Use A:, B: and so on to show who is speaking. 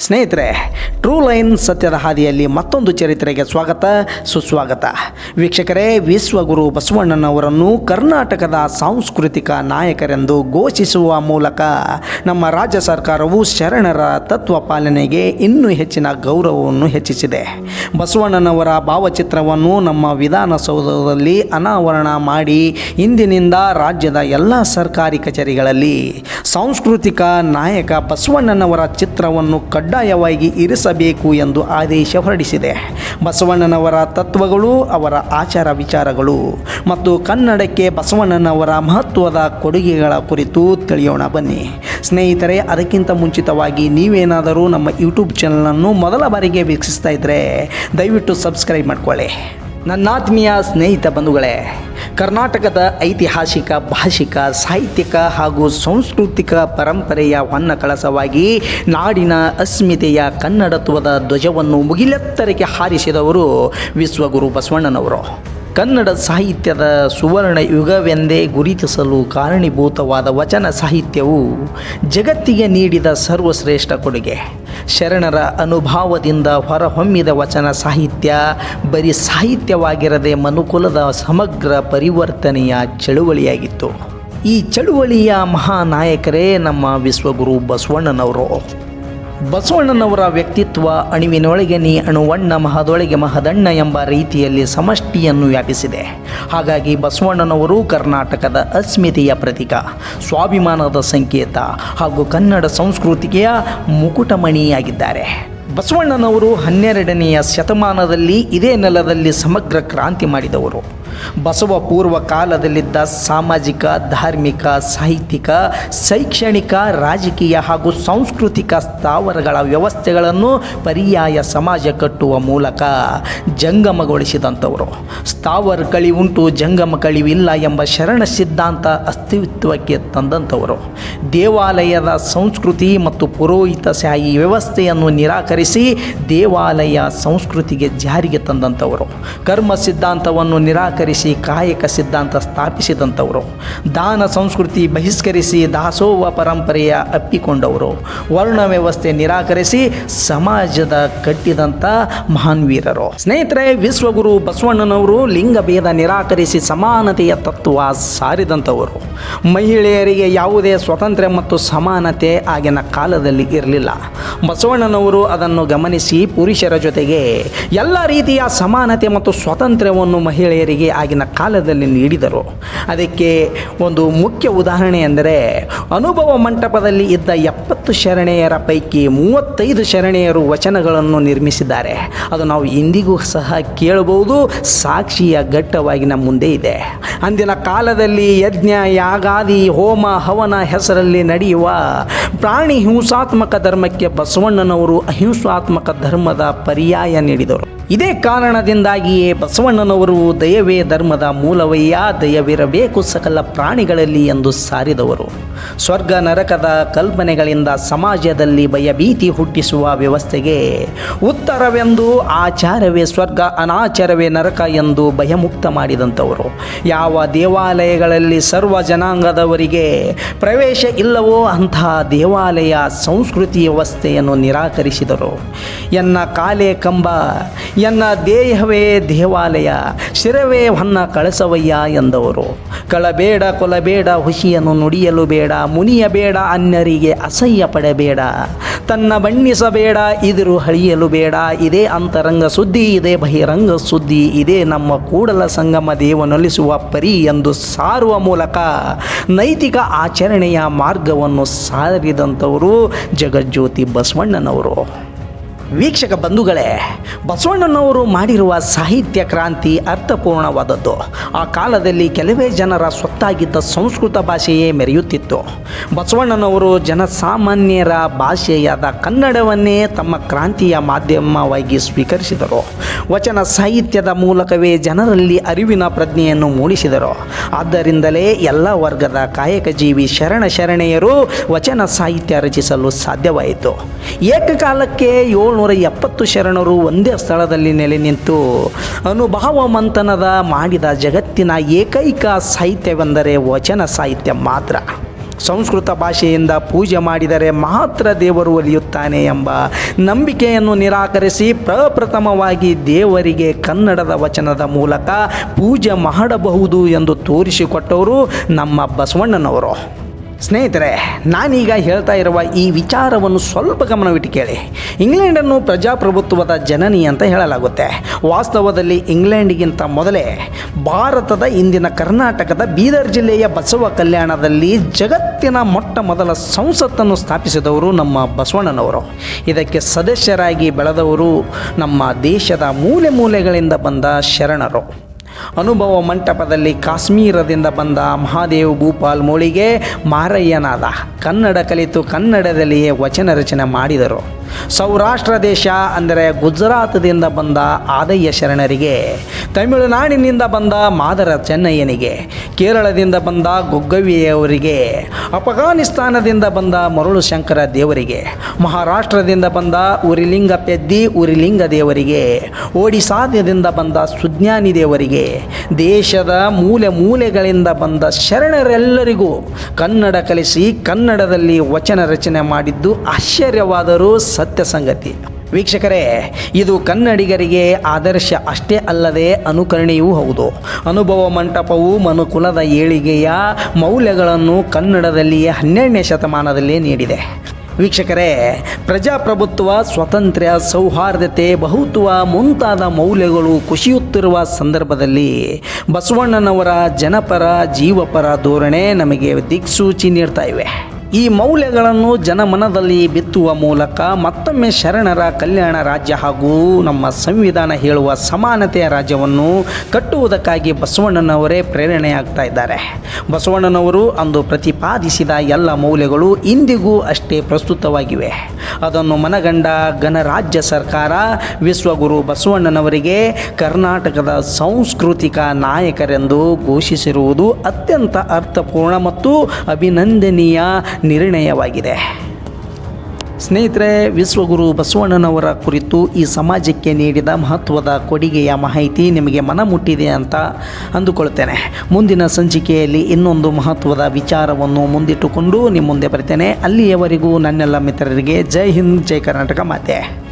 A: ಸ್ನೇಹಿತರೆ true line ಸತ್ಯದ ಹಾದಿಯಲ್ಲಿ ಮತ್ತೊಂದು ಚರಿತ್ರೆಗೆ ಸ್ವಾಗತ, ಸುಸ್ವಾಗತ. ವೀಕ್ಷಕರೇ, ವಿಶ್ವಗುರು ಬಸವಣ್ಣನವರನ್ನು ಕರ್ನಾಟಕದ ಸಾಂಸ್ಕೃತಿಕ ನಾಯಕರೆಂದು ಘೋಷಿಸುವ ಮೂಲಕ ನಮ್ಮ ರಾಜ್ಯ ಸರ್ಕಾರವು ಶರಣರ ತತ್ವ ಪಾಲನೆಗೆ ಇನ್ನೂ ಹೆಚ್ಚಿನ ಗೌರವವನ್ನು ಹೆಚ್ಚಿಸಿದೆ. ಬಸವಣ್ಣನವರ ಭಾವಚಿತ್ರವನ್ನು ನಮ್ಮ ವಿಧಾನಸೌಧದಲ್ಲಿ ಅನಾವರಣ ಮಾಡಿ ಇಂದಿನಿಂದ ರಾಜ್ಯದ ಎಲ್ಲ ಸರ್ಕಾರಿ ಕಚೇರಿಗಳಲ್ಲಿ ಸಾಂಸ್ಕೃತಿಕ ನಾಯಕ ಬಸವಣ್ಣನವರ ಚಿತ್ರವನ್ನು ಕಡ್ಡಾಯವಾಗಿ ಇರಿಸಬೇಕು ಎಂದು ಆದೇಶ ಹೊರಡಿಸಿದೆ. ಬಸವಣ್ಣನವರ ತತ್ವಗಳು, ಅವರ ಆಚಾರ ವಿಚಾರಗಳು. ಮತ್ತು ಕನ್ನಡಕ್ಕೆ ಬಸವಣ್ಣನವರ ಮಹತ್ವದ ಕೊಡುಗೆಗಳ ಕುರಿತು ತಿಳಿಯೋಣ ಬನ್ನಿ. ಸ್ನೇಹಿತರೆ, ಅದಕ್ಕಿಂತ ಮುಂಚಿತವಾಗಿ ನೀವೇನಾದರೂ ನಮ್ಮ ಯೂಟ್ಯೂಬ್ ಚಾನಲನ್ನು ಮೊದಲ ಬಾರಿಗೆ ವೀಕ್ಷಿಸ್ತಾ ಇದ್ದರೆ ದಯವಿಟ್ಟು ಸಬ್ಸ್ಕ್ರೈಬ್ ಮಾಡ್ಕೊಳ್ಳಿ. ನನ್ನಾತ್ಮೀಯ ಸ್ನೇಹಿತ ಬಂಧುಗಳೇ ಕರ್ನಾಟಕದ ಐತಿಹಾಸಿಕ, ಭಾಷಿಕ, ಸಾಹಿತ್ಯಿಕ ಹಾಗೂ ಸಾಂಸ್ಕೃತಿಕ ಪರಂಪರೆಯ ಹೊನ್ನ ಕಳಸವಾಗಿ ನಾಡಿನ ಅಸ್ಮಿತೆಯ ಕನ್ನಡತ್ವದ ಧ್ವಜವನ್ನು ಮುಗಿಲೆತ್ತರಕ್ಕೆ ಹಾರಿಸಿದವರು ವಿಶ್ವಗುರು ಬಸವಣ್ಣನವರು. ಕನ್ನಡ ಸಾಹಿತ್ಯದ ಸುವರ್ಣ ಯುಗವೆಂದೇ ಗುರುತಿಸಲು ಕಾರಣೀಭೂತವಾದ ವಚನ ಸಾಹಿತ್ಯವು ಜಗತ್ತಿಗೆ ನೀಡಿದ ಸರ್ವಶ್ರೇಷ್ಠ ಕೊಡುಗೆ. ಶರಣರ ಅನುಭಾವದಿಂದ ಹೊರಹೊಮ್ಮಿದ ವಚನ ಸಾಹಿತ್ಯ ಬರೀ ಸಾಹಿತ್ಯವಾಗಿರದೆ ಮನುಕುಲದ ಸಮಗ್ರ ಪರಿವರ್ತನೆಯ ಚಳುವಳಿಯಾಗಿತ್ತು. ಈ ಚಳುವಳಿಯ ಮಹಾನಾಯಕರೇ ನಮ್ಮ ವಿಶ್ವಗುರು ಬಸವಣ್ಣನವರು. ಬಸವಣ್ಣನವರ ವ್ಯಕ್ತಿತ್ವ, ಅಣುವಿನೊಳಗೆ ನೀ ಅಣುವಣ್ಣ ಮಹದೊಳಗೆ ಮಹದಣ್ಣ ಎಂಬ ರೀತಿಯಲ್ಲಿ ಸಮಷ್ಟಿಯನ್ನು ವ್ಯಾಪಿಸಿದೆ. ಹಾಗಾಗಿ ಬಸವಣ್ಣನವರು ಕರ್ನಾಟಕದ ಅಸ್ಮಿತೆಯ ಪ್ರತೀಕ. ಸ್ವಾಭಿಮಾನದ ಸಂಕೇತ ಹಾಗೂ ಕನ್ನಡ ಸಂಸ್ಕೃತಿಯ ಮುಕುಟಮಣಿಯಾಗಿದ್ದಾರೆ. ಬಸವಣ್ಣನವರು ಹನ್ನೆರಡನೆಯ ಶತಮಾನದಲ್ಲಿ ಇದೇ ನೆಲದಲ್ಲಿ ಸಮಗ್ರ ಕ್ರಾಂತಿ ಮಾಡಿದವರು. ಬಸವ ಪೂರ್ವ ಕಾಲದಲ್ಲಿದ್ದ ಸಾಮಾಜಿಕ, ಧಾರ್ಮಿಕ, ಸಾಹಿತ್ಯಿಕ, ಶೈಕ್ಷಣಿಕ, ರಾಜಕೀಯ ಹಾಗೂ ಸಾಂಸ್ಕೃತಿಕ ಸ್ಥಾವರಗಳ ವ್ಯವಸ್ಥೆಗಳನ್ನು ಪರ್ಯಾಯ ಸಮಾಜ ಕಟ್ಟುವ ಮೂಲಕ ಜಂಗಮಗೊಳಿಸಿದಂಥವರು. ಸ್ಥಾವರ ಕಳಿವುಂಟು ಜಂಗಮ ಕಳಿವಿಲ್ಲ ಎಂಬ ಶರಣ ಸಿದ್ಧಾಂತ ಅಸ್ತಿತ್ವಕ್ಕೆ ತಂದಂಥವರು. ದೇವಾಲಯದ ಸಂಸ್ಕೃತಿ ಮತ್ತು ಪುರೋಹಿತಶಾಹಿ ವ್ಯವಸ್ಥೆಯನ್ನು ನಿರಾಕರಿಸಿ ದೇವಾಲಯ ಸಂಸ್ಕೃತಿಗೆ ಜಾರಿಗೆ ತಂದಂಥವರು. ಕರ್ಮ ಸಿದ್ಧಾಂತವನ್ನು ನಿರಾಕರಿಸಿ ಕಾಯಕ ಸಿದ್ಧಾಂತ ಸ್ಥಾಪಿಸಿದಂಥವರು. ದಾನ ಸಂಸ್ಕೃತಿ ಬಹಿಷ್ಕರಿಸಿ ದಾಸೋಹ ಪರಂಪರೆಯ ಅಪ್ಪಿಕೊಂಡವರು. ವರ್ಣ ವ್ಯವಸ್ಥೆ ನಿರಾಕರಿಸಿ ಸಮಾಜದ ಕಟ್ಟಿದಂಥ ಮಹಾನ್ ವೀರರು. ಸ್ನೇಹಿತರೆ, ವಿಶ್ವಗುರು ಬಸವಣ್ಣನವರು ಲಿಂಗಭೇದ ನಿರಾಕರಿಸಿ ಸಮಾನತೆಯ ತತ್ವ ಸಾರಿದಂಥವರು. ಮಹಿಳೆಯರಿಗೆ ಯಾವುದೇ ಸ್ವಾತಂತ್ರ್ಯ ಮತ್ತು ಸಮಾನತೆ ಆಗಿನ ಕಾಲದಲ್ಲಿ ಇರಲಿಲ್ಲ. ಬಸವಣ್ಣನವರು ಅದನ್ನು ಗಮನಿಸಿ ಪುರುಷರ ಜೊತೆಗೆ ಎಲ್ಲ ರೀತಿಯ ಸಮಾನತೆ ಮತ್ತು ಸ್ವಾತಂತ್ರ್ಯವನ್ನು ಮಹಿಳೆಯರಿಗೆ ಆಗಿನ ಕಾಲದಲ್ಲಿ ನೀಡಿದರು. ಅದಕ್ಕೆ ಒಂದು ಮುಖ್ಯ ಉದಾಹರಣೆ ಎಂದರೆ, ಅನುಭವ ಮಂಟಪದಲ್ಲಿ ಇದ್ದ ಎಪ್ಪತ್ತು ಶರಣೆಯರ ಪೈಕಿ ಮೂವತ್ತೈದು ಶರಣೆಯರು ವಚನಗಳನ್ನು ನಿರ್ಮಿಸಿದ್ದಾರೆ. ಅದು ನಾವು ಇಂದಿಗೂ ಸಹ ಕೇಳಬಹುದು, ಸಾಕ್ಷಿಯ ಘಟ್ಟವಾಗಿ ನಮ್ಮ ಮುಂದೆ ಇದೆ. ಅಂದಿನ ಕಾಲದಲ್ಲಿ ಯಜ್ಞ, ಯಾಗಾದಿ, ಹೋಮ, ಹವನ ಹೆಸರಲ್ಲಿ ನಡೆಯುವ ಪ್ರಾಣಿ ಹಿಂಸಾತ್ಮಕ ಧರ್ಮಕ್ಕೆ ಬಸವಣ್ಣನವರು ಅಹಿಂಸಾತ್ಮಕ ಧರ್ಮದ ಪರ್ಯಾಯ ನೀಡಿದರು. ಇದೇ ಕಾರಣದಿಂದಾಗಿಯೇ ಬಸವಣ್ಣನವರು ದಯವೇ ಧರ್ಮದ ಮೂಲವಯ್ಯ, ದಯವಿರಬೇಕು ಸಕಲ ಪ್ರಾಣಿಗಳಲ್ಲಿ ಎಂದು ಸಾರಿದವರು. ಸ್ವರ್ಗ ನರಕದ ಕಲ್ಪನೆಗಳಿಂದ ಸಮಾಜದಲ್ಲಿ ಭಯಭೀತಿ ಹುಟ್ಟಿಸುವ ವ್ಯವಸ್ಥೆಗೆ ಉತ್ತರವೆಂದು, ಆಚಾರವೇ ಸ್ವರ್ಗ, ಅನಾಚಾರವೇ ನರಕ ಎಂದು ಭಯಮುಕ್ತ ಮಾಡಿದಂಥವರು. ಯಾವ ದೇವಾಲಯಗಳಲ್ಲಿ ಸರ್ವ ಜನಾಂಗದವರಿಗೆ ಪ್ರವೇಶ ಇಲ್ಲವೋ ಅಂತಹ ದೇವಾಲಯ ಸಂಸ್ಕೃತಿ ವ್ಯವಸ್ಥೆಯನ್ನು ನಿರಾಕರಿಸಿದರು. ಎನ್ನ ಕಾಲೇ ಕಂಬ ಎನ್ನ ದೇಹವೇ ದೇವಾಲಯ, ಶಿರವೇ ಹೊನ್ನ ಕಳಸವಯ್ಯ ಎಂದವರು. ಕಳಬೇಡ ಕೊಲಬೇಡ ಹುಸಿಯನ್ನು ನುಡಿಯಲು ಬೇಡ ಮುನಿಯಬೇಡ ಅನ್ಯರಿಗೆ ಅಸಹ್ಯ ಪಡಬೇಡ. ತನ್ನ ಬಣ್ಣಿಸಬೇಡ, ಇದಿರು ಹಳಿಯಲು ಬೇಡ, ಇದೇ ಅಂತರಂಗ ಸುದ್ದಿ, ಇದೇ ಬಹಿರಂಗ ಸುದ್ದಿ, ಇದೇ ನಮ್ಮ ಕೂಡಲ ಸಂಗಮ ದೇವನೊಲಿಸುವ ಪರಿ ಎಂದು ಸಾರುವ ಮೂಲಕ ನೈತಿಕ ಆಚರಣೆಯ ಮಾರ್ಗವನ್ನು ಸಾರಿದಂಥವರು ಜಗಜ್ಯೋತಿ ಬಸವಣ್ಣನವರು. ವೀಕ್ಷಕ ಬಂಧುಗಳೇ, ಬಸವಣ್ಣನವರು ಮಾಡಿರುವ ಸಾಹಿತ್ಯ ಕ್ರಾಂತಿ ಅರ್ಥಪೂರ್ಣವಾದದ್ದು. ಆ ಕಾಲದಲ್ಲಿ ಕೆಲವೇ ಜನರ ಸ್ವತ್ತಾಗಿದ್ದ ಸಂಸ್ಕೃತ ಭಾಷೆಯೇ ಮೆರೆಯುತ್ತಿತ್ತು. ಬಸವಣ್ಣನವರು ಜನಸಾಮಾನ್ಯರ ಭಾಷೆಯಾದ ಕನ್ನಡವನ್ನೇ ತಮ್ಮ ಕ್ರಾಂತಿಯ ಮಾಧ್ಯಮವಾಗಿ ಸ್ವೀಕರಿಸಿದರು. ವಚನ ಸಾಹಿತ್ಯದ ಮೂಲಕವೇ ಜನರಲ್ಲಿ ಅರಿವಿನ ಪ್ರಜ್ಞೆಯನ್ನು ಮೂಡಿಸಿದರು. ಆದ್ದರಿಂದಲೇ ಎಲ್ಲ ವರ್ಗದ ಕಾಯಕ ಜೀವಿ ಶರಣ ಶರಣೆಯರು ವಚನ ಸಾಹಿತ್ಯ ರಚಿಸಲು ಸಾಧ್ಯವಾಯಿತು. ಏಕಕಾಲಕ್ಕೆ ಏಳ್ನೂರ ಎಪ್ಪತ್ತು ಶರಣರು ಒಂದೇ ಸ್ಥಳದಲ್ಲಿ ನೆಲೆ ನಿಂತು ಅನುಭಾವ ಮಂಥನದ ಮಾಡಿದ ಜಗತ್ತಿನ ಏಕೈಕ ಸಾಹಿತ್ಯವೆಂದರೆ ವಚನ ಸಾಹಿತ್ಯ ಮಾತ್ರ. ಸಂಸ್ಕೃತ ಭಾಷೆಯಿಂದ ಪೂಜೆ ಮಾಡಿದರೆ ಮಾತ್ರ ದೇವರು ಒಲಿಯುತ್ತಾನೆ ಎಂಬ ನಂಬಿಕೆಯನ್ನು ನಿರಾಕರಿಸಿ ಪ್ರಪ್ರಥಮವಾಗಿ ದೇವರಿಗೆ ಕನ್ನಡದ ವಚನದ ಮೂಲಕ ಪೂಜೆ ಮಾಡಬಹುದು ಎಂದು ತೋರಿಸಿಕೊಟ್ಟವರು ನಮ್ಮ ಬಸವಣ್ಣನವರು. ಸ್ನೇಹಿತರೆ, ನಾನೀಗ ಹೇಳ್ತಾ ಇರುವ ಈ ವಿಚಾರವನ್ನು ಸ್ವಲ್ಪ ಗಮನವಿಟ್ಟು ಕೇಳಿ. ಇಂಗ್ಲೆಂಡನ್ನು ಪ್ರಜಾಪ್ರಭುತ್ವದ ಜನನಿ ಅಂತ ಹೇಳಲಾಗುತ್ತೆ. ವಾಸ್ತವದಲ್ಲಿ ಇಂಗ್ಲೆಂಡ್ಗಿಂತ ಮೊದಲೇ ಭಾರತದ ಇಂದಿನ ಕರ್ನಾಟಕದ ಬೀದರ್ ಜಿಲ್ಲೆಯ ಬಸವ ಕಲ್ಯಾಣದಲ್ಲಿ ಜಗತ್ತಿನ ಮೊಟ್ಟ ಮೊದಲ ಸಂಸತ್ತನ್ನು ಸ್ಥಾಪಿಸಿದವರು ನಮ್ಮ ಬಸವಣ್ಣನವರು. ಇದಕ್ಕೆ ಸದಸ್ಯರಾಗಿ ಬೆಳೆದವರು ನಮ್ಮ ದೇಶದ ಮೂಲೆ ಮೂಲೆಗಳಿಂದ ಬಂದ ಶರಣರು. ಅನುಭವ ಮಂಟಪದಲ್ಲಿ ಕಾಶ್ಮೀರದಿಂದ ಬಂದ ಮಹಾದೇವ್ ಭೂಪಾಲ್ ಮೋಳಿಗೆ ಮಾರಯ್ಯನಾದ ಕನ್ನಡ ಕಲಿತು ಕನ್ನಡದಲ್ಲಿಯೇ ವಚನ ರಚನೆ ಮಾಡಿದರು. ಸೌರಾಷ್ಟ್ರ ದೇಶ ಅಂದರೆ ಗುಜರಾತದಿಂದ ಬಂದ ಆದಯ್ಯ ಶರಣರಿಗೆ, ತಮಿಳುನಾಡಿನಿಂದ ಬಂದ ಮಾದರ ಚೆನ್ನಯ್ಯನಿಗೆ, ಕೇರಳದಿಂದ ಬಂದ ಗೊಗ್ಗವಿಯವರಿಗೆ, ಅಫಘಾನಿಸ್ತಾನದಿಂದ ಬಂದ ಮರುಳು ಶಂಕರ ದೇವರಿಗೆ, ಮಹಾರಾಷ್ಟ್ರದಿಂದ ಬಂದ ಉರಿಲಿಂಗ ಪೆದ್ದಿ ಉರಿಲಿಂಗ ದೇವರಿಗೆ, ಒಡಿಸಾದಿಂದ ಬಂದ ಸುಜ್ಞಾನಿ ದೇವರಿಗೆ, ದೇಶದ ಮೂಲೆ ಮೂಲೆಗಳಿಂದ ಬಂದ ಶರಣರೆಲ್ಲರಿಗೂ ಕನ್ನಡ ಕಲಿಸಿ ಕನ್ನಡದಲ್ಲಿ ವಚನ ರಚನೆ ಮಾಡಿದ್ದು ಆಶ್ಚರ್ಯವಾದರೂ ಸತ್ಯ ಸಂಗತಿ. ವೀಕ್ಷಕರೇ, ಇದು ಕನ್ನಡಿಗರಿಗೆ ಆದರ್ಶ ಅಷ್ಟೇ ಅಲ್ಲದೆ ಅನುಕರಣೆಯೂ ಹೌದು. ಅನುಭವ ಮಂಟಪವು ಮನುಕುಲದ ಏಳಿಗೆಯ ಮೌಲ್ಯಗಳನ್ನು ಕನ್ನಡದಲ್ಲಿಯೇ ಹನ್ನೆರಡನೇ ಶತಮಾನದಲ್ಲಿ ನೀಡಿದೆ. ವೀಕ್ಷಕರೇ, ಪ್ರಜಾಪ್ರಭುತ್ವ, ಸ್ವಾತಂತ್ರ್ಯ, ಸೌಹಾರ್ದತೆ, ಬಹುತ್ವ ಮುಂತಾದ ಮೌಲ್ಯಗಳು ಕುಸಿಯುತ್ತಿರುವ ಸಂದರ್ಭದಲ್ಲಿ ಬಸವಣ್ಣನವರ ಜನಪರ, ಜೀವಪರ ಧೋರಣೆ ನಮಗೆ ದಿಕ್ಸೂಚಿ ನೀಡ್ತಾ ಇವೆ. ಈ ಮೌಲ್ಯಗಳನ್ನು ಜನಮನದಲ್ಲಿ ಬಿತ್ತುವ ಮೂಲಕ ಮತ್ತೊಮ್ಮೆ ಶರಣರ ಕಲ್ಯಾಣ ರಾಜ್ಯ ಹಾಗೂ ನಮ್ಮ ಸಂವಿಧಾನ ಹೇಳುವ ಸಮಾನತೆಯ ರಾಜ್ಯವನ್ನು ಕಟ್ಟುವುದಕ್ಕಾಗಿ ಬಸವಣ್ಣನವರೇ ಪ್ರೇರಣೆಯಾಗ್ತಾ ಇದ್ದಾರೆ. ಬಸವಣ್ಣನವರು ಅಂದು ಪ್ರತಿಪಾದಿಸಿದ ಎಲ್ಲ ಮೌಲ್ಯಗಳು ಇಂದಿಗೂ ಅಷ್ಟೇ ಪ್ರಸ್ತುತವಾಗಿವೆ. ಅದನ್ನು ಮನಗಂಡ ಗಣರಾಜ್ಯ ಸರ್ಕಾರ ವಿಶ್ವಗುರು ಬಸವಣ್ಣನವರಿಗೆ ಕರ್ನಾಟಕದ ಸಾಂಸ್ಕೃತಿಕ ನಾಯಕರೆಂದು ಘೋಷಿಸಿರುವುದು ಅತ್ಯಂತ ಅರ್ಥಪೂರ್ಣ ಮತ್ತು ಅಭಿನಂದನೀಯ ನಿರ್ಣಯವಾಗಿದೆ. ಸ್ನೇಹಿತರೆ, ವಿಶ್ವಗುರು ಬಸವಣ್ಣನವರ ಕುರಿತು ಈ ಸಮಾಜಕ್ಕೆ ನೀಡಿದ ಮಹತ್ವದ ಕೊಡುಗೆಯ ಮಾಹಿತಿ ನಿಮಗೆ ಮನ ಮುಟ್ಟಿದೆ ಅಂತ ಅಂದುಕೊಳ್ತೇನೆ. ಮುಂದಿನ ಸಂಚಿಕೆಯಲ್ಲಿ ಇನ್ನೊಂದು ಮಹತ್ವದ ವಿಚಾರವನ್ನು ಮುಂದಿಟ್ಟುಕೊಂಡು ನಿಮ್ಮ ಮುಂದೆ ಬರ್ತೇನೆ. ಅಲ್ಲಿಯವರೆಗೂ ನನ್ನೆಲ್ಲ ಮಿತ್ರರಿಗೆ ಜೈ ಹಿಂದ್, ಜೈ ಕರ್ನಾಟಕ ಮಾತೆ.